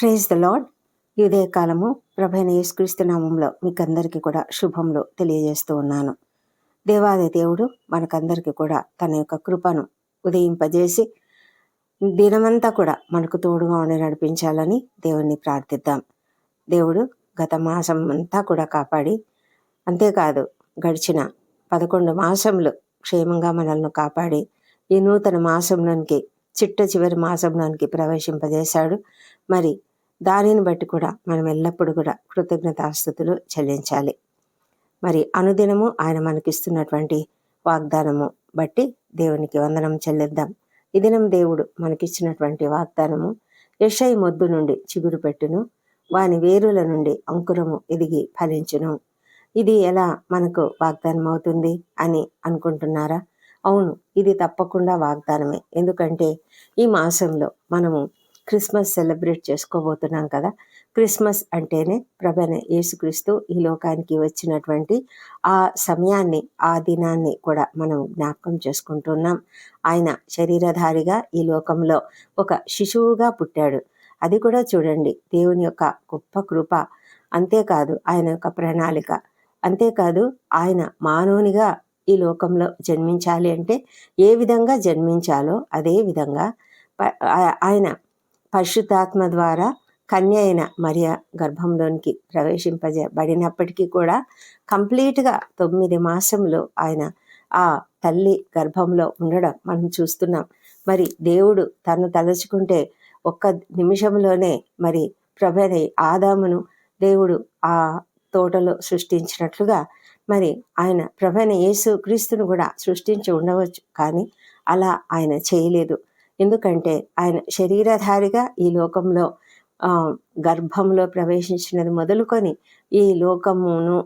Praise the lord ఈ ఉదయకాలము ప్రభైన యేసుక్రీస్తు నామంలో మీకు అందరికీ కూడా శుభంలో తెలియజేస్తూ ఉన్నాను. దేవాది దేవుడు మనకందరికీ కూడా తన యొక్క కృపను ఉదయింపజేసి దినమంతా కూడా మనకు తోడుగా ఉండి నడిపించాలని దేవుణ్ణి ప్రార్థిద్దాం. దేవుడు గత మాసం అంతా కూడా కాపాడి అంతేకాదు గడిచిన పదకొండు మాసములు క్షేమంగా మనల్ని కాపాడి ఈ నూతన మాసంలోనికి చిట్ట చివరి మాసంలోనికి ప్రవేశింపజేశాడు. మరి దానిని బట్టి కూడా మనం ఎల్లప్పుడూ కూడా కృతజ్ఞతాస్థుతులు చెల్లించాలి. మరి అనుదినము ఆయన మనకిస్తున్నటువంటి వాగ్దానము బట్టి దేవునికి వందనం చెల్లిద్దాం. ఈ దినం దేవుడు మనకిచ్చినటువంటి వాగ్దానము యషై మొద్దు నుండి చిగురు పెట్టును వాని వేరుల నుండి అంకురము ఎదిగి ఫలించును. ఇది ఎలా మనకు వాగ్దానం అవుతుంది అని అనుకుంటున్నారా? అవును ఇది తప్పకుండా వాగ్దానమే. ఎందుకంటే ఈ మాసంలో మనము క్రిస్మస్ సెలబ్రేట్ చేసుకోబోతున్నాం కదా. క్రిస్మస్ అంటేనే ప్రభన యేసుక్రీస్తు ఈ లోకానికి వచ్చినటువంటి ఆ సమయాన్ని ఆ దినాన్ని కూడా మనం జ్ఞాపకం చేసుకుంటున్నాం. ఆయన శరీరధారిగా ఈ లోకంలో ఒక శిశువుగా పుట్టాడు. అది కూడా చూడండి దేవుని యొక్క గొప్ప కృప. అంతేకాదు ఆయన యొక్క ప్రణాళిక. అంతేకాదు ఆయన మానవునిగా ఈ లోకంలో జన్మించాలి అంటే ఏ విధంగా జన్మించాలో అదే విధంగా ఆయన పరిశుద్ధాత్మ ద్వారా కన్య అయిన మరియ గర్భంలోనికి ప్రవేశింపజబడినప్పటికీ కూడా కంప్లీట్గా తొమ్మిది మాసంలో ఆయన ఆ తల్లి గర్భంలో ఉండడం మనం చూస్తున్నాం. మరి దేవుడు తను తలుచుకుంటే ఒక్క నిమిషంలోనే మరి ప్రభని ఆదామును దేవుడు ఆ తోటలో సృష్టించినట్లుగా మరి ఆయన ప్రభైన యేసు క్రీస్తును కూడా సృష్టించి ఉండవచ్చు. కానీ అలా ఆయన చేయలేదు. ఎందుకంటే ఆయన శరీరధారిగా ఈ లోకంలో గర్భంలో ప్రవేశించినది మొదలుకొని ఈ లోకమును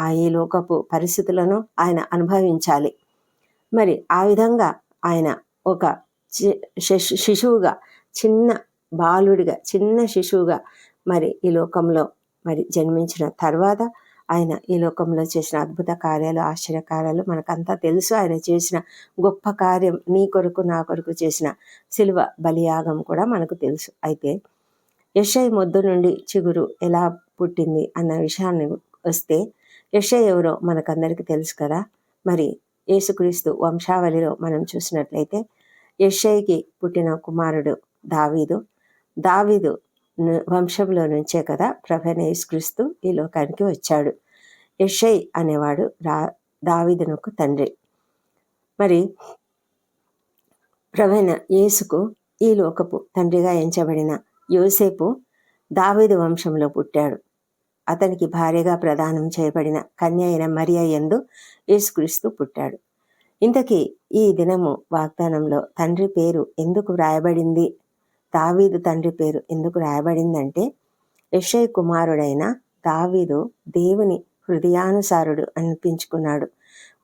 ఆ ఈ లోకపు పరిస్థితులను ఆయన అనుభవించాలి. మరి ఆ విధంగా ఆయన ఒక శిశువుగా చిన్న బాలుడిగా చిన్న శిశువుగా మరి ఈ లోకంలో మరి జన్మించిన తర్వాత ఆయన ఈ లోకంలో చేసిన అద్భుత కార్యాలు ఆశ్చర్య కార్యాలు మనకంతా తెలుసు. ఆయన చేసిన గొప్ప కార్యం నీ కొరకు నా కొరకు చేసిన శిలువ బలియాగం కూడా మనకు తెలుసు. అయితే యషయ్ మొద్దు నుండి చిగురు ఎలా పుట్టింది అన్న విషయాన్ని వస్తే యషయ్ ఎవరో మనకందరికీ తెలుసు కదా. మరి యేసుక్రీస్తు వంశావళిలో మనం చూసినట్లయితే యషయ్కి పుట్టిన కుమారుడు దావీదు. దావీదు వంశంలో నుంచే కదా ప్రభైన యేసుక్రీస్తు ఈ లోకానికి వచ్చాడు. యషై అనేవాడు రా దావిదనకు తండ్రి. మరి ప్రవీణ యేసుకు ఈ లోకపు తండ్రిగా ఎంచబడిన యోసేపు దావీదు వంశంలో పుట్టాడు. అతనికి భార్యగా ప్రదానం చేయబడిన కన్య అయిన మరియ ఎందు యేసుక్రీస్తు పుట్టాడు. ఇంతకీ ఈ దినము వాగ్దానంలో తండ్రి పేరు ఎందుకు వ్రాయబడింది? దావీదు తండ్రి పేరు ఎందుకు రాయబడిందంటే యషయ్ కుమారుడైన దావీదు దేవుని హృదయానుసారుడు అనిపించుకున్నాడు.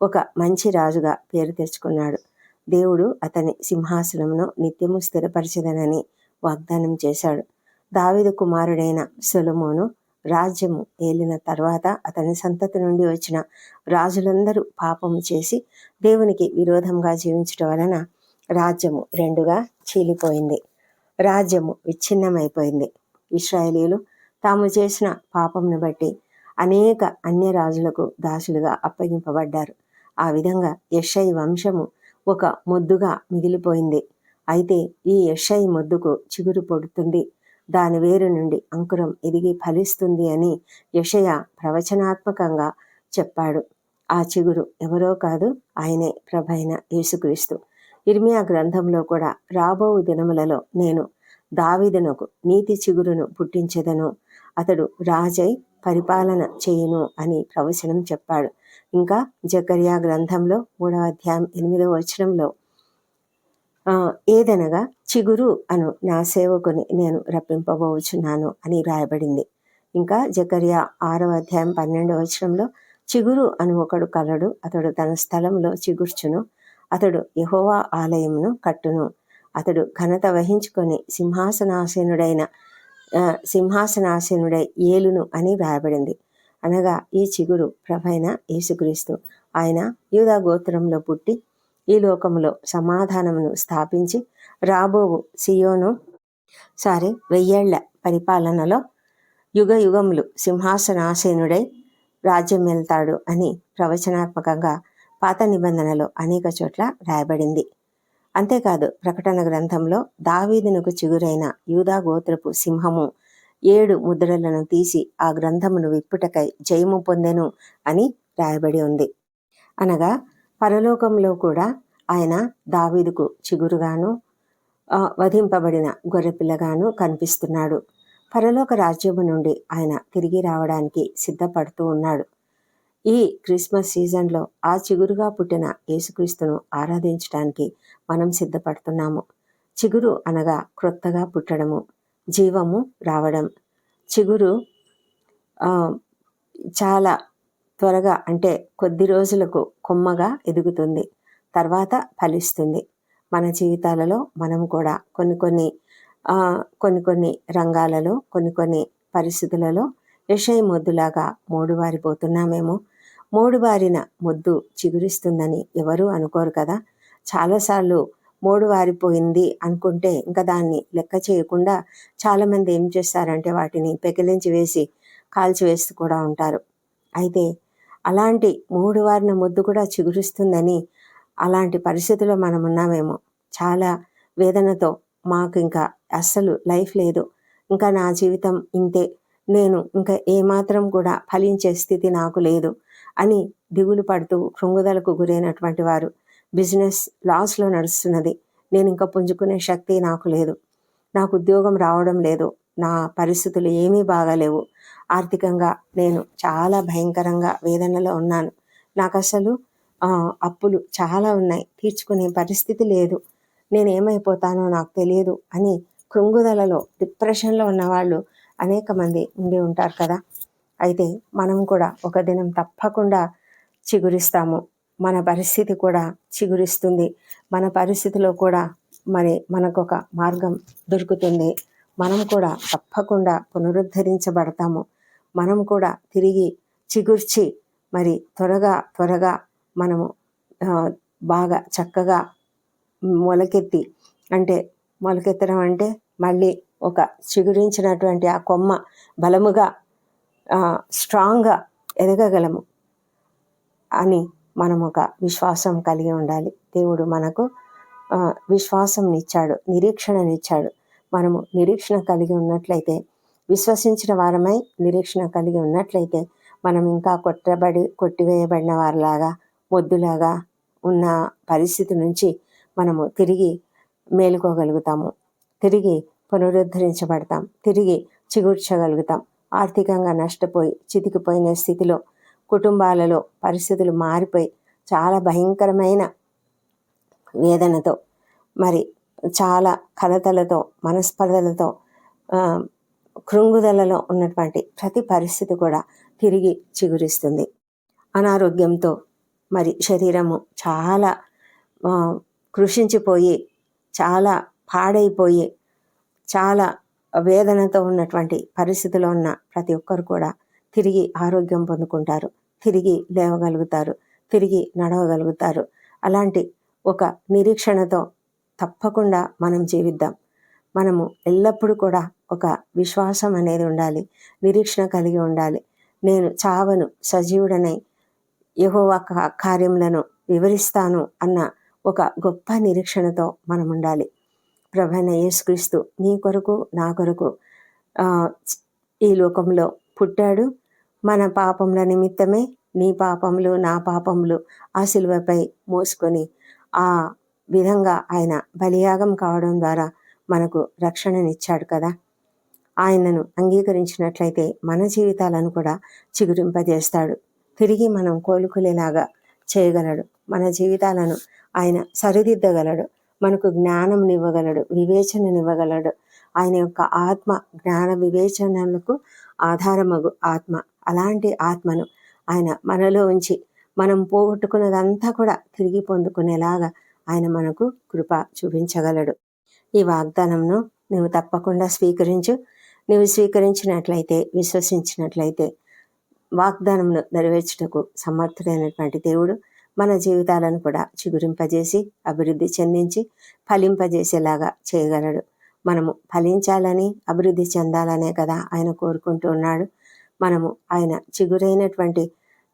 ఒక మంచి రాజుగా పేరు తెచ్చుకున్నాడు. దేవుడు అతని సింహాసనమును నిత్యము స్థిరపరచదనని వాగ్దానం చేశాడు. దావిదు కుమారుడైన సొలమోను రాజ్యము ఏలిన తర్వాత అతని సంతతి నుండి వచ్చిన రాజులందరూ పాపము చేసి దేవునికి విరోధంగా జీవించడం వలన రాజ్యము రెండుగా చీలిపోయింది. రాజ్యము విచ్ఛిన్నమైపోయింది. ఇస్రాయేలీలు తాము చేసిన పాపంను బట్టి అనేక అన్య రాజులకు దాసులుగా అప్పగింపబడ్డారు. ఆ విధంగా యషై వంశము ఒక మొద్దుగా మిగిలిపోయింది. అయితే ఈ యషై మొద్దుకు చిగురు పొడుతుంది. దాని వేరు నుండి అంకురం ఎదిగి ఫలిస్తుంది అని యషయ ప్రవచనాత్మకంగా చెప్పాడు. ఆ చిగురు ఎవరో కాదు ఆయనే ప్రభైన యేసుక్రీస్తు. ఇర్మియా గ్రంథంలో కూడా రాబో దినములలో నేను దావిదనకు నీతి చిగురును పుట్టించదను. అతడు రాజై పరిపాలన చేయును అని ప్రవచనం చెప్పాడు. ఇంకా జకర్యా గ్రంథంలో మూడవ అధ్యాయం ఎనిమిదవ వచనంలో ఏదనగా చిగురు అను నా సేవకుని నేను రప్పింపబోచున్నాను అని రాయబడింది. ఇంకా జకర్యా ఆరవ అధ్యాయం పన్నెండవ వచనంలో చిగురు అను ఒకడు కలడు అతడు తన స్థలంలో చిగుర్చును అతడు యహోవా ఆలయమును కట్టును అతడు ఘనత వహించుకొని సింహాసనాసీనుడైన సింహాసనాసీనుడై ఏలును అని వ్రాయబడింది. అనగా ఈ చిగురు ప్రభైన యేసుక్రీస్తు. ఆయన యూదా గోత్రంలో పుట్టి ఈ లోకములో సమాధానమును స్థాపించి రాబోవు సియోను సారీ వెయ్యేళ్ళ పరిపాలనలో యుగ యుగములు సింహాసనాసీనుడై రాజ్యం వెళ్తాడు అని ప్రవచనాత్మకంగా పాత నిబంధనలో అనేక చోట్ల రాయబడింది అంతేకాదు ప్రకటన గ్రంథంలో దావీదునకు చిగురైన యూదా గోత్రపు సింహము ఏడు ముద్రలను తీసి ఆ గ్రంథమును విప్పుటకై జయము పొందెను అని రాయబడి ఉంది. అనగా పరలోకంలో కూడా ఆయన దావీదుకు చిగురుగాను వధింపబడిన గొర్రెపిల్లగాను కనిపిస్తున్నాడు. పరలోక రాజ్యము నుండి ఆయన తిరిగి రావడానికి సిద్ధపడుతూ ఉన్నాడు. ఈ క్రిస్మస్ సీజన్లో ఆ చిగురుగా పుట్టిన యేసుక్రీస్తును ఆరాధించడానికి మనం సిద్ధపడుతున్నాము. చిగురు అనగా క్రొత్తగా పుట్టడము జీవము రావడం. చిగురు చాలా త్వరగా అంటే కొద్ది రోజులకు కొమ్మగా ఎదుగుతుంది తర్వాత ఫలిస్తుంది. మన జీవితాలలో మనం కూడా కొన్ని కొన్ని కొన్ని కొన్ని రంగాలలో కొన్ని కొన్ని పరిస్థితులలో యషయ మొద్దులాగా మోడువారిపోతున్నామేమో మోడువారిన మొద్దు చిగురిస్తుందని ఎవరూ అనుకోరు కదా. చాలాసార్లు మోడు వారిపోయింది అనుకుంటే ఇంకా దాన్ని లెక్క చేయకుండా చాలామంది ఏం చేస్తారంటే వాటిని పెకిలించి వేసి కాల్చివేస్తూ కూడా ఉంటారు. అయితే అలాంటి మూడు వారిన ముద్దు కూడా చిగురిస్తుందని అలాంటి పరిస్థితిలో మనం ఉన్నామేమో. చాలా వేదనతో మాకు ఇంకా అస్సలు లైఫ్ లేదు. ఇంకా నా జీవితం ఇంతే. నేను ఇంకా ఏమాత్రం కూడా ఫలించే స్థితి నాకు లేదు. అని దిగులు పడుతూ కృంగుదలకు గురైనటువంటి వారు బిజినెస్ లాస్లో నడుస్తున్నది. నేను ఇంకా పుంజుకునే శక్తి నాకు లేదు. నాకు ఉద్యోగం రావడం లేదు. నా పరిస్థితులు ఏమీ బాగాలేవు. ఆర్థికంగా నేను చాలా భయంకరంగా వేదనలో ఉన్నాను. నాకు అసలు అప్పులు చాలా ఉన్నాయి. తీర్చుకునే పరిస్థితి లేదు. నేను ఏమైపోతానో నాకు తెలియదు అని కృంగుదలలో డిప్రెషన్లో ఉన్నవాళ్ళు అనేక మంది ఉండి ఉంటారు కదా. అయితే మనం కూడా ఒక దినం తప్పకుండా చిగురిస్తాము. మన పరిస్థితి కూడా చిగురిస్తుంది. మన పరిస్థితిలో కూడా మరి మనకొక మార్గం దొరుకుతుంది. మనం కూడా తప్పకుండా పునరుద్ధరించబడతాము. మనం కూడా తిరిగి చిగుర్చి మరి త్వరగా త్వరగా మనము బాగా చక్కగా మొలకెత్తి అంటే మొలకెత్తడం అంటే మళ్ళీ ఒక చిగురించినటువంటి ఆ కొమ్మ బలముగా స్ట్రాంగ్గా ఎదగగలము అని మనం ఒక విశ్వాసం కలిగి ఉండాలి. దేవుడు మనకు విశ్వాసంనిచ్చాడు నిరీక్షణనిచ్చాడు. మనము నిరీక్షణ కలిగి ఉన్నట్లయితే విశ్వసించిన వారమై నిరీక్షణ కలిగి ఉన్నట్లయితే మనం ఇంకా కొట్టబడి కొట్టివేయబడిన వారిలాగా మొద్దులాగా ఉన్న పరిస్థితి నుంచి మనము తిరిగి మేలుకోగలుగుతాము. తిరిగి పునరుద్ధరించబడతాం. తిరిగి చిగుర్చగలుగుతాం. ఆర్థికంగా నష్టపోయి చితికిపోయిన స్థితిలో కుటుంబాలలో పరిస్థితులు మారిపోయి చాలా భయంకరమైన వేదనతో మరి చాలా కలతలతో మనస్పర్ధలతో కృంగుదలలో ఉన్నటువంటి ప్రతి పరిస్థితి కూడా తిరిగి చిగురిస్తుంది. అనారోగ్యంతో మరి శరీరము చాలా కృషించిపోయి చాలా పాడైపోయి చాలా వేదనతో ఉన్నటువంటి పరిస్థితిలో ఉన్న ప్రతి ఒక్కరు కూడా తిరిగి ఆరోగ్యం పొందుకుంటారు తిరిగి లేవగలుగుతారు తిరిగి నడవగలుగుతారు. అలాంటి ఒక నిరీక్షణతో తప్పకుండా మనం జీవిద్దాం. మనము ఎల్లప్పుడూ కూడా ఒక విశ్వాసం అనేది ఉండాలి నిరీక్షణ కలిగి ఉండాలి. నేను చావను సజీవుడనై యహోవా కార్యములను వివరిస్తాను అన్న ఒక గొప్ప నిరీక్షణతో మనం ఉండాలి ప్రభైన యేసుక్రీస్తు నీ కొరకు నా కొరకు ఈ లోకంలో పుట్టాడు. మన పాపముల నిమిత్తమే నీ పాపములు నా పాపములు ఆ శిలువపై మోసుకొని ఆ విధంగా ఆయన బలియాగం కావడం ద్వారా మనకు రక్షణనిచ్చాడు కదా. ఆయనను అంగీకరించినట్లయితే మన జీవితాలను కూడా చిగురింపజేస్తాడు. తిరిగి మనం కోలుకునేలాగా చేయగలడు. మన జీవితాలను ఆయన సరిదిద్దగలడు. మనకు జ్ఞానంనివ్వగలడు వివేచననివ్వగలడు. ఆయన యొక్క ఆత్మ జ్ఞాన వివేచనలకు ఆధారమగు ఆత్మ. అలాంటి ఆత్మను ఆయన మనలో ఉంచి మనం పోగొట్టుకున్నదంతా కూడా తిరిగి పొందుకునేలాగా ఆయన మనకు కృప చూపించగలడు. ఈ వాగ్దానంను నువ్వు తప్పకుండా స్వీకరించు. నువ్వు స్వీకరించినట్లయితే విశ్వసించినట్లయితే వాగ్దానంను నెరవేర్చుటకు సమర్థుడైనటువంటి దేవుడు మన జీవితాలను కూడా చిగురింపజేసి అభివృద్ధి చెందించి ఫలింపజేసేలాగా చేయగలడు. మనము ఫలించాలని అభివృద్ధి చెందాలనే కదా ఆయన కోరుకుంటూ ఉన్నాడు. మనము ఆయన చిగురైనటువంటి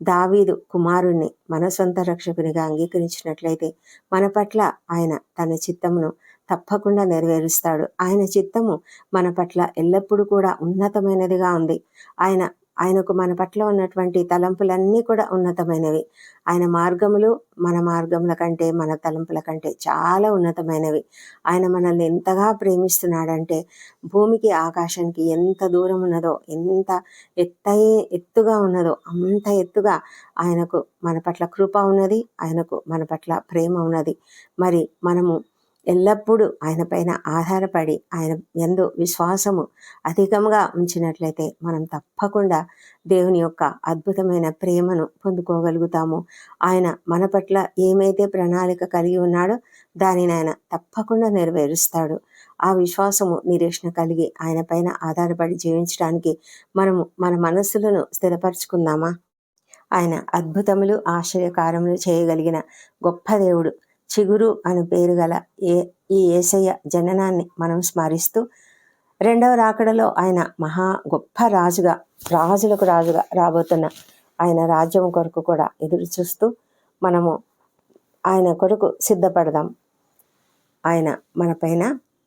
దావీదు కుమారుణ్ణి మన సొంత రక్షకునిగా అంగీకరించినట్లయితే మన పట్ల ఆయన తన చిత్తమును తప్పకుండా నెరవేరుస్తాడు. ఆయన చిత్తము మన పట్ల ఎల్లప్పుడూ కూడా ఉన్నతమైనదిగా ఉంది. ఆయన ఆయనకు మన పట్ల ఉన్నటువంటి తలంపులన్నీ కూడా ఉన్నతమైనవి. ఆయన మార్గములు మన మార్గముల కంటే మన తలంపుల కంటే చాలా ఉన్నతమైనవి. ఆయన మనల్ని ఎంతగా ప్రేమిస్తున్నాడంటే భూమికి ఆకాశానికి ఎంత దూరం ఉన్నదో ఎంత ఎత్తై ఎత్తుగా ఉన్నదో అంత ఎత్తుగా ఆయనకు మన పట్ల కృప ఉన్నది ఆయనకు మన పట్ల ప్రేమ ఉన్నది. మరి మనము ఎల్లప్పుడూ ఆయన పైన ఆధారపడి ఆయన ఎందు విశ్వాసము అధికంగా ఉంచినట్లయితే మనం తప్పకుండా దేవుని యొక్క అద్భుతమైన ప్రేమను పొందుకోగలుగుతాము. ఆయన మన పట్ల ఏమైతే ప్రణాళిక కలిగి ఉన్నాడో దానిని ఆయన తప్పకుండా నెరవేరుస్తాడు. ఆ విశ్వాసము నిరీక్షణ కలిగి ఆయన పైన ఆధారపడి జీవించడానికి మనము మన మనస్సులను స్థిరపరచుకుందామా? ఆయన అద్భుతములు ఆశ్చర్యకారములు చేయగలిగిన గొప్ప దేవుడు చిగురు అని పేరు గల ఏ ఈ ఏసయ్య జననాన్ని మనం స్మరిస్తూ రెండవ రాకడలో ఆయన మహా గొప్ప రాజుగా రాజులకు రాజుగా రాబోతున్న ఆయన రాజ్యం కొరకు కూడా ఎదురు చూస్తూ మనము ఆయన కొరకు సిద్ధపడదాం. ఆయన మన పైన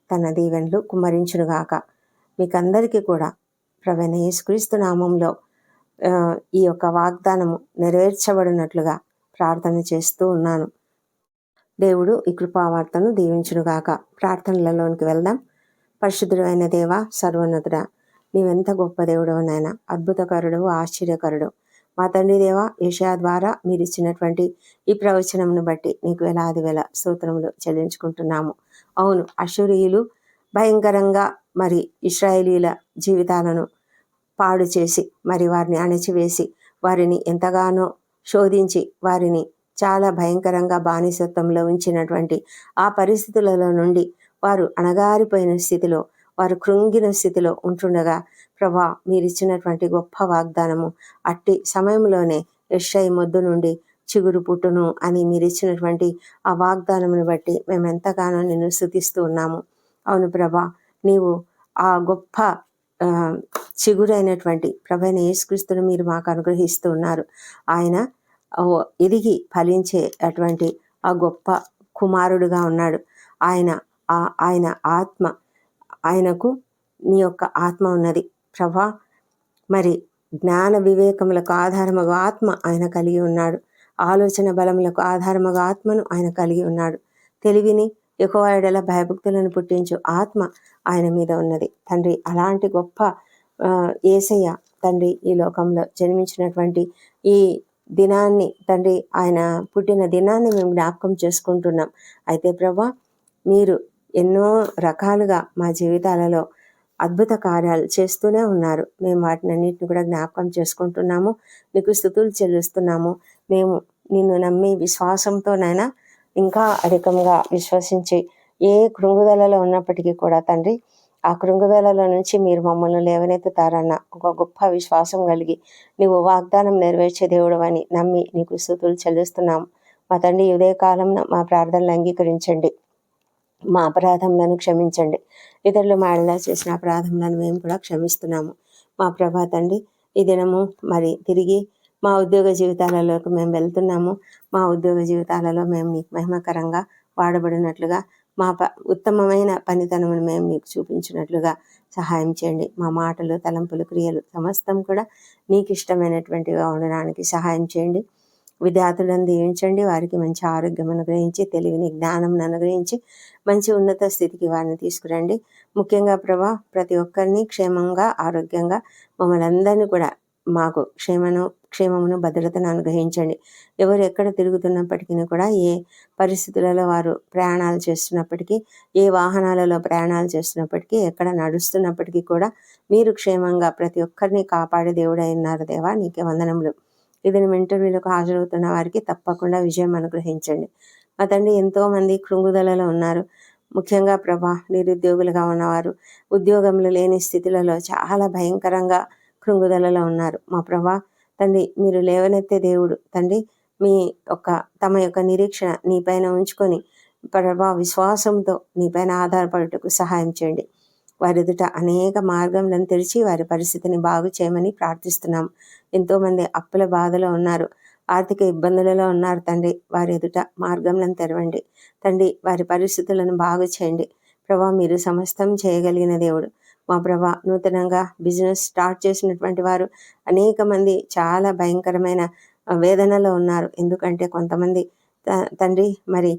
తన దీవెనలు కుమ్మరించునుగాక మీకందరికీ కూడా ప్రవీణ యేసుక్రీస్తు నామంలో ఈ యొక్క వాగ్దానము నెరవేర్చబడినట్లుగా ప్రార్థన చేస్తూ ఉన్నాను. దేవుడు ఈ కృపావార్తను దీవించునుగాక. ప్రార్థనలలోనికి వెళ్దాం. పరిశుద్ధుడైన దేవ సర్వోన్నతుడ నీవెంత గొప్ప దేవుడు నాయన అద్భుతకరుడు ఆశ్చర్యకరుడు. మా తండ్రి దేవ ఏషియా ద్వారా మీరు ఇచ్చినటువంటి ఈ ప్రవచనంను బట్టి నీకు వేలాది వేల సూత్రములు చెల్లించుకుంటున్నాము. అవును అశురీయులు భయంకరంగా మరి ఇస్రాయేలీల జీవితాలను పాడు చేసి మరి వారిని అణచివేసి వారిని ఎంతగానో శోధించి వారిని చాలా భయంకరంగా బానిసత్వంలో ఉంచినటువంటి ఆ పరిస్థితులలో నుండి వారు అణగారిపోయిన స్థితిలో వారు కృంగిన స్థితిలో ఉంటుండగా ప్రభా మీరిచ్చినటువంటి గొప్ప వాగ్దానము అట్టి సమయంలోనే యశ్ఐ మొద్దు నుండి చిగురు పుట్టును అని మీరు ఇచ్చినటువంటి ఆ వాగ్దానమును బట్టి మేము ఎంతగానో నిన్ను స్థుతిస్తూ ఉన్నాము. అవును ప్రభా నీవు ఆ గొప్ప చిగురైనటువంటి ప్రభైన యేసుక్రీస్తును మీరు మాకు అనుగ్రహిస్తూ ఉన్నారు. ఆయన ఎదిగి ఫలించే అటువంటి ఆ గొప్ప కుమారుడుగా ఉన్నాడు. ఆయన ఆయన ఆత్మ ఆయనకు నీ యొక్క ఆత్మ ఉన్నది. ప్రభా మరి జ్ఞాన వివేకములకు ఆధారముగా ఆత్మ ఆయన కలిగి ఉన్నాడు. ఆలోచన బలములకు ఆధారముగా ఆత్మను ఆయన కలిగి ఉన్నాడు. తెలివిని ఎకోవాడల భయభక్తులను పుట్టించు ఆత్మ ఆయన మీద ఉన్నది. తండ్రి అలాంటి గొప్ప ఏసయ్య తండ్రి ఈ లోకంలో జన్మించినటువంటి ఈ దినాన్ని తండ్రి ఆయన పుట్టిన దినాన్ని మేము జ్ఞాపకం చేసుకుంటున్నాం. అయితే ప్రభా మీరు ఎన్నో రకాలుగా మా జీవితాలలో అద్భుత కార్యాలు చేస్తూనే ఉన్నారు. మేము వాటిని అన్నింటిని కూడా జ్ఞాపకం చేసుకుంటున్నాము. నీకు స్థుతులు చెల్లిస్తున్నాము. మేము నిన్ను నమ్మి విశ్వాసంతోనైనా ఇంకా అధికంగా విశ్వసించి ఏ కృంగుదలలో ఉన్నప్పటికీ కూడా తండ్రి ఆ కృంగుదలలో నుంచి మీరు మమ్మల్ని లేవనెత్తుతారన్న ఒక గొప్ప విశ్వాసం కలిగి నీవు వాగ్దానం నెరవేర్చే దేవుడు అని నమ్మి నీకు స్థుతులు చెల్లిస్తున్నాం మా తండ్రి ఉదయకాలం కాలంలో మా ప్రార్థనలు అంగీకరించండి. మా అపరాధములను క్షమించండి. ఇతరులు మాడలా చేసిన అపరాధములను మేము కూడా క్షమిస్తున్నాము. మా ప్రభా తండ్రి ఈ దినము మరి తిరిగి మా ఉద్యోగ జీవితాలలోకి మేము వెళ్తున్నాము. మా ఉద్యోగ జీవితాలలో మేము నీకు మహిమకరంగా వాడబడినట్లుగా మా ప ఉత్తమమైన పనితనమును మేము మీకు చూపించినట్లుగా సహాయం చేయండి. మా మాటలు తలంపులు క్రియలు సమస్తం కూడా నీకు ఇష్టమైనటువంటిగా ఉండడానికి సహాయం చేయండి. విద్యార్థులను దీవించండి. వారికి మంచి ఆరోగ్యం అనుగ్రహించి తెలివిని జ్ఞానం అనుగ్రహించి మంచి ఉన్నత స్థితికి వారిని తీసుకురండి. ముఖ్యంగా ప్రభా ప్రతి ఒక్కరిని క్షేమంగా ఆరోగ్యంగా మమ్మల్ని అందరినీ కూడా మాకు క్షేమను క్షేమమును భద్రతను అనుగ్రహించండి. ఎవరు ఎక్కడ తిరుగుతున్నప్పటికీ కూడా ఏ పరిస్థితులలో వారు ప్రయాణాలు చేస్తున్నప్పటికీ ఏ వాహనాలలో ప్రయాణాలు చేస్తున్నప్పటికీ ఎక్కడ నడుస్తున్నప్పటికీ కూడా మీరు క్షేమంగా ప్రతి ఒక్కరిని కాపాడే దేవుడు దేవా నీకే వందనములు. ఇది ఇంటర్వ్యూలకు హాజరవుతున్న వారికి తప్పకుండా విజయం అనుగ్రహించండి. మా తండ్రి ఎంతోమంది కృంగుదలలో ఉన్నారు. ముఖ్యంగా ప్రభా నిరుద్యోగులుగా ఉన్నవారు ఉద్యోగములు లేని స్థితులలో చాలా భయంకరంగా కృంగుదలలో ఉన్నారు. మా ప్రభా తండ్రి మీరు లేవనెత్తే దేవుడు. తండ్రి మీ యొక్క తమ యొక్క నిరీక్షణ నీ పైన ఉంచుకొని ప్రభా విశ్వాసంతో నీపైన ఆధారపడుటకు సహాయం చేయండి. వారి ఎదుట అనేక మార్గంలను తెరిచి వారి పరిస్థితిని బాగు చేయమని ప్రార్థిస్తున్నాం. ఎంతోమంది అప్పుల బాధలో ఉన్నారు ఆర్థిక ఇబ్బందులలో ఉన్నారు తండ్రి. వారి ఎదుట మార్గంలను తెరవండి. తండ్రి వారి పరిస్థితులను బాగు చేయండి. ప్రభా మీరు సమస్తం చేయగలిగిన దేవుడు. మా ప్రభా నూతనంగా బిజినెస్ స్టార్ట్ చేసినటువంటి వారు అనేక మంది చాలా భయంకరమైన వేదనలో ఉన్నారు. ఎందుకంటే కొంతమంది తండ్రి మరి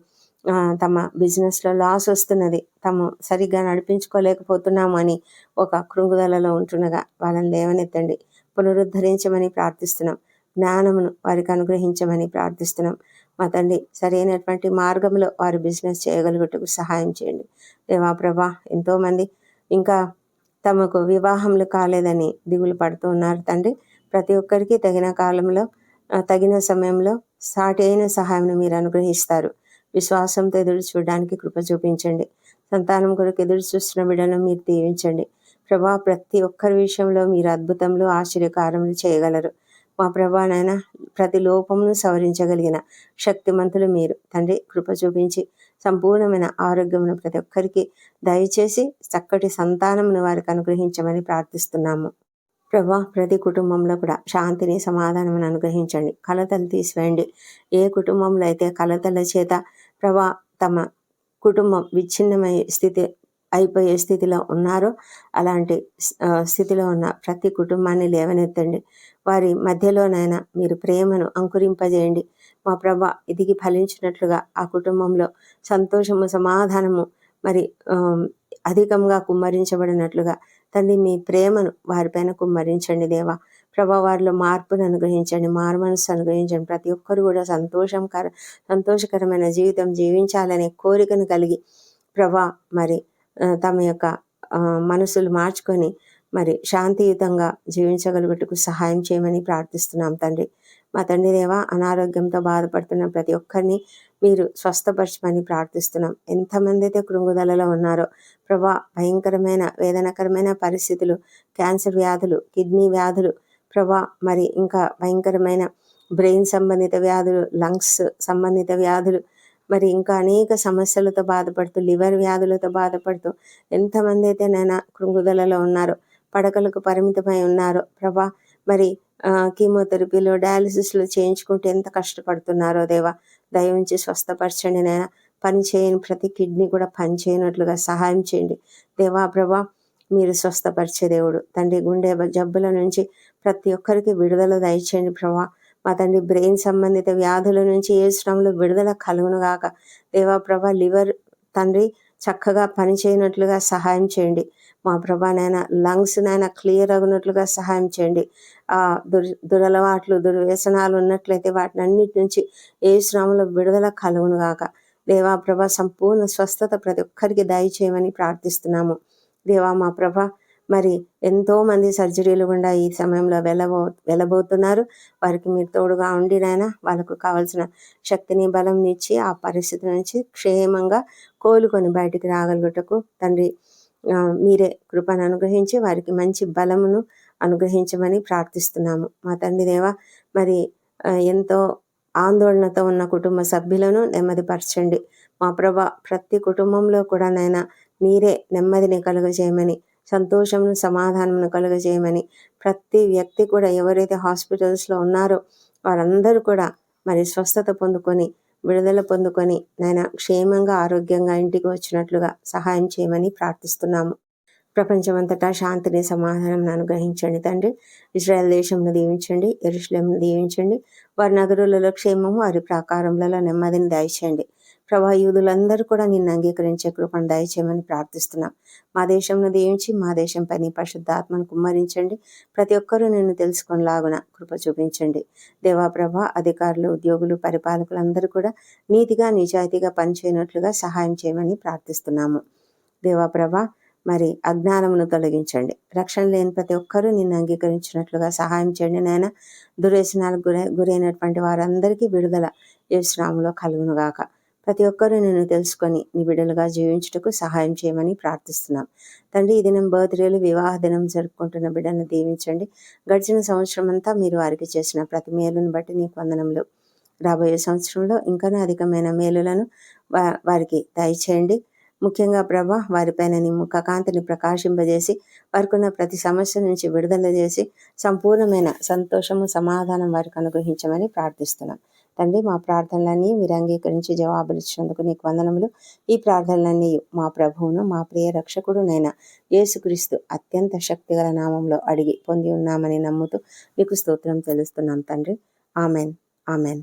తమ బిజినెస్లో లాస్ వస్తున్నది. తాము సరిగ్గా నడిపించుకోలేకపోతున్నాము అని ఒక కృంగుదలలో ఉంటుండగా వాళ్ళని లేవనెత్తండి. పునరుద్ధరించమని ప్రార్థిస్తున్నాం. జ్ఞానమును వారికి అనుగ్రహించమని ప్రార్థిస్తున్నాం. మా తండ్రి సరైనటువంటి మార్గంలో వారు బిజినెస్ చేయగలుగుటకు సహాయం చేయండి. దేవా ప్రభా ఎంతోమంది ఇంకా తమకు వివాహములు కాలేదని దిగులు పడుతూ ఉన్నారు తండ్రి. ప్రతి ఒక్కరికి తగిన కాలంలో తగిన సమయంలో సాటి అయిన సహాయం మీరు అనుగ్రహిస్తారు. విశ్వాసంతో ఎదురు చూడడానికి కృప చూపించండి. సంతానం కొరకు ఎదురు చూస్తున్న బిడ్డను మీరు దీవించండి. ప్రభా ప్రతి ఒక్కరి విషయంలో మీరు అద్భుతంలో ఆశ్చర్యకారములు చేయగలరు. మా ప్రభానైనా ప్రతి లోపమును సవరించగలిగిన శక్తిమంతులు మీరు. తండ్రి కృప చూపించి సంపూర్ణమైన ఆరోగ్యమును ప్రతి ఒక్కరికి దయచేసి చక్కటి సంతానమును వారికి అనుగ్రహించమని ప్రార్థిస్తున్నాము. ప్రభా ప్రతి కుటుంబంలో కూడా శాంతిని సమాధానమును అనుగ్రహించండి. కలతలు తీసివేయండి. ఏ కుటుంబంలో అయితే కలతల చేత ప్రభా తమ కుటుంబం విచ్ఛిన్నమయ్యే స్థితి అయిపోయే స్థితిలో ఉన్నారో. అలాంటి స్థితిలో ఉన్న ప్రతి కుటుంబాన్ని లేవనెత్తండి. వారి మధ్యలోనైనా మీరు ప్రేమను అంకురింపజేయండి. మా ప్రభ ఇదిగి ఫలించినట్లుగా ఆ కుటుంబంలో సంతోషము సమాధానము మరి అధికంగా కుమ్మరించబడినట్లుగా తండ్రి మీ ప్రేమను వారిపైన కుమ్మరించండి దేవా. ప్రభా వారిలో మార్పును అనుగ్రహించండి మారు మనసు అనుగ్రహించండి. ప్రతి ఒక్కరు కూడా సంతోషంకర సంతోషకరమైన జీవితం జీవించాలనే కోరికను కలిగి ప్రభా మరి తమ యొక్క మనసులు మార్చుకొని మరి శాంతియుతంగా జీవించగలుగుటకు సహాయం చేయమని ప్రార్థిస్తున్నాం తండ్రి. మా తండ్రి దేవ అనారోగ్యంతో బాధపడుతున్న ప్రతి ఒక్కరిని మీరు స్వస్థపరచమని ప్రార్థిస్తున్నాం. ఎంతమంది అయితే కృంగుదలలో ఉన్నారో ప్రభా భయంకరమైన వేదనకరమైన పరిస్థితులు క్యాన్సర్ వ్యాధులు కిడ్నీ వ్యాధులు ప్రభా మరి ఇంకా భయంకరమైన బ్రెయిన్ సంబంధిత వ్యాధులు లంగ్స్ సంబంధిత వ్యాధులు మరి ఇంకా అనేక సమస్యలతో బాధపడుతూ లివర్ వ్యాధులతో బాధపడుతూ ఎంతమంది అయితే నైనా కృంగుదలలో ఉన్నారో పడకలకు పరిమితమై ఉన్నారో ప్రభా మరి కీమోథెరపీలో డయాలసిస్లు చేయించుకుంటే ఎంత కష్టపడుతున్నారో దేవా దయవుంచి స్వస్థపరచండి నేను. పని చేయని ప్రతి కిడ్నీ కూడా పని చేయనట్లుగా సహాయం చేయండి. దేవా ప్రభా మీరు స్వస్థపరిచే దేవుడు. తండ్రి గుండె జబ్బుల నుంచి ప్రతి ఒక్కరికి విడుదల దయచేయండి ప్రభా. మా తండ్రి బ్రెయిన్ సంబంధిత వ్యాధుల నుంచి ఏ శ్రమలు విడుదల కలుగును గాక. దేవా లివర్ తండ్రి చక్కగా పనిచేయనట్లుగా సహాయం చేయండి. మా ప్రభా లంగ్స్ నైనా క్లియర్ అగినట్లుగా సహాయం చేయండి. ఆ దుర్ దురలవాట్లు దుర్వ్యసనాలు ఉన్నట్లయితే వాటిని అన్నిటి నుంచి ఏ శ్రమలో విడుదల కలుగును గాక. దేవా ప్రభ సంపూర్ణ స్వస్థత ప్రతి ఒక్కరికి దయచేయమని ప్రార్థిస్తున్నాము. దేవా మా ప్రభ మరి ఎంతో మంది సర్జరీలు గుండా ఈ సమయంలో వెళ్ళబో వెళ్ళబోతున్నారు. వారికి మీరు తోడుగా ఉండి నాయన వాళ్ళకు కావాల్సిన శక్తిని బలం ఇచ్చి ఆ పరిస్థితి నుంచి క్షేమంగా కోలుకొని బయటికి రాగలుగుటకు తండ్రి మీరే కృపను అనుగ్రహించి వారికి మంచి బలమును అనుగ్రహించమని ప్రార్థిస్తున్నాము. మా తండ్రి దేవ మరి ఎంతో ఆందోళనతో ఉన్న కుటుంబ సభ్యులను నెమ్మదిపరచండి. మా ప్రభ ప్రతి కుటుంబంలో కూడా నైనా మీరే నెమ్మదిని కలుగజేయమని సంతోషమును సమాధానమును కలుగజేయమని ప్రతి వ్యక్తి కూడా ఎవరైతే హాస్పిటల్స్లో ఉన్నారో వారందరూ కూడా మరి స్వస్థత పొందుకొని విడుదల పొందుకొని నాయన క్షేమంగా ఆరోగ్యంగా ఇంటికి వచ్చినట్లుగా సహాయం చేయమని ప్రార్థిస్తున్నాము. ప్రపంచమంతటా శాంతిని సమాధానం అనుగ్రహించండి తండ్రి. ఇజ్రాయెల్ దేశంను దీవించండి ఎరుషులంను దీవించండి. వారి నగరులలో క్షేమము వారి ప్రాకారములలో నెమ్మదిని దయచేయండి. ప్రభా యూదులందరూ కూడా నిన్ను అంగీకరించే కృపను దయచేయమని ప్రార్థిస్తున్నాం. మా దేశంను దీవించి మా దేశం పని పరిశుద్ధాత్మను కుమ్మరించండి. ప్రతి ఒక్కరూ నిన్ను తెలుసుకొని లాగున కృప చూపించండి. దేవాప్రభ అధికారులు ఉద్యోగులు పరిపాలకులందరూ కూడా నీతిగా నిజాయితీగా పనిచేయనట్లుగా సహాయం చేయమని ప్రార్థిస్తున్నాము. దేవాప్రభ మరి అజ్ఞానమును తొలగించండి. రక్షణ లేని ప్రతి ఒక్కరూ నిన్ను అంగీకరించినట్లుగా సహాయం చేయండి నాయన. దురేసనాలకు గురై గురైనటువంటి వారందరికీ విడుదల ఏ శ్రామంలో కలుగునుగాక ప్రతి ఒక్కరూ నేను తెలుసుకొని నీ బిడ్డలుగా జీవించుటకు సహాయం చేయమని ప్రార్థిస్తున్నాం. తండ్రి ఈ దినం బర్త్డేలు వివాహ దినం జరుపుకుంటున్న బిడ్డను దీవించండి. గడిచిన సంవత్సరం అంతా మీరు వారికి చేసిన ప్రతి మేలును బట్టి నీ వందనములు. రాబోయే సంవత్సరంలో ఇంకా అధికమైన మేలులను వా- వారికి దయచేయండి. ముఖ్యంగా ప్రభా వారిపైన నీ ముఖ కాంతిని ప్రకాశింపజేసి వారికి ఉన్న ప్రతి సమస్య నుంచి విడుదల చేసి సంపూర్ణమైన సంతోషము సమాధానం వారికి అనుగ్రహించమని ప్రార్థిస్తున్నాం. తండ్రి మా ప్రార్థనలన్నీ మీరు అంగీకరించి జవాబులు ఇచ్చినందుకు నీకు వందనములు. ఈ ప్రార్థనలన్నీ మా ప్రభువును మా ప్రియ రక్షకుడునైన యేసుక్రీస్తు అత్యంత శక్తిగల నామంలో అడిగి పొంది ఉన్నామని నమ్ముతూ నీకు స్తోత్రం తెలుస్తున్నాం తండ్రి. ఆమెన్. ఆమెన్.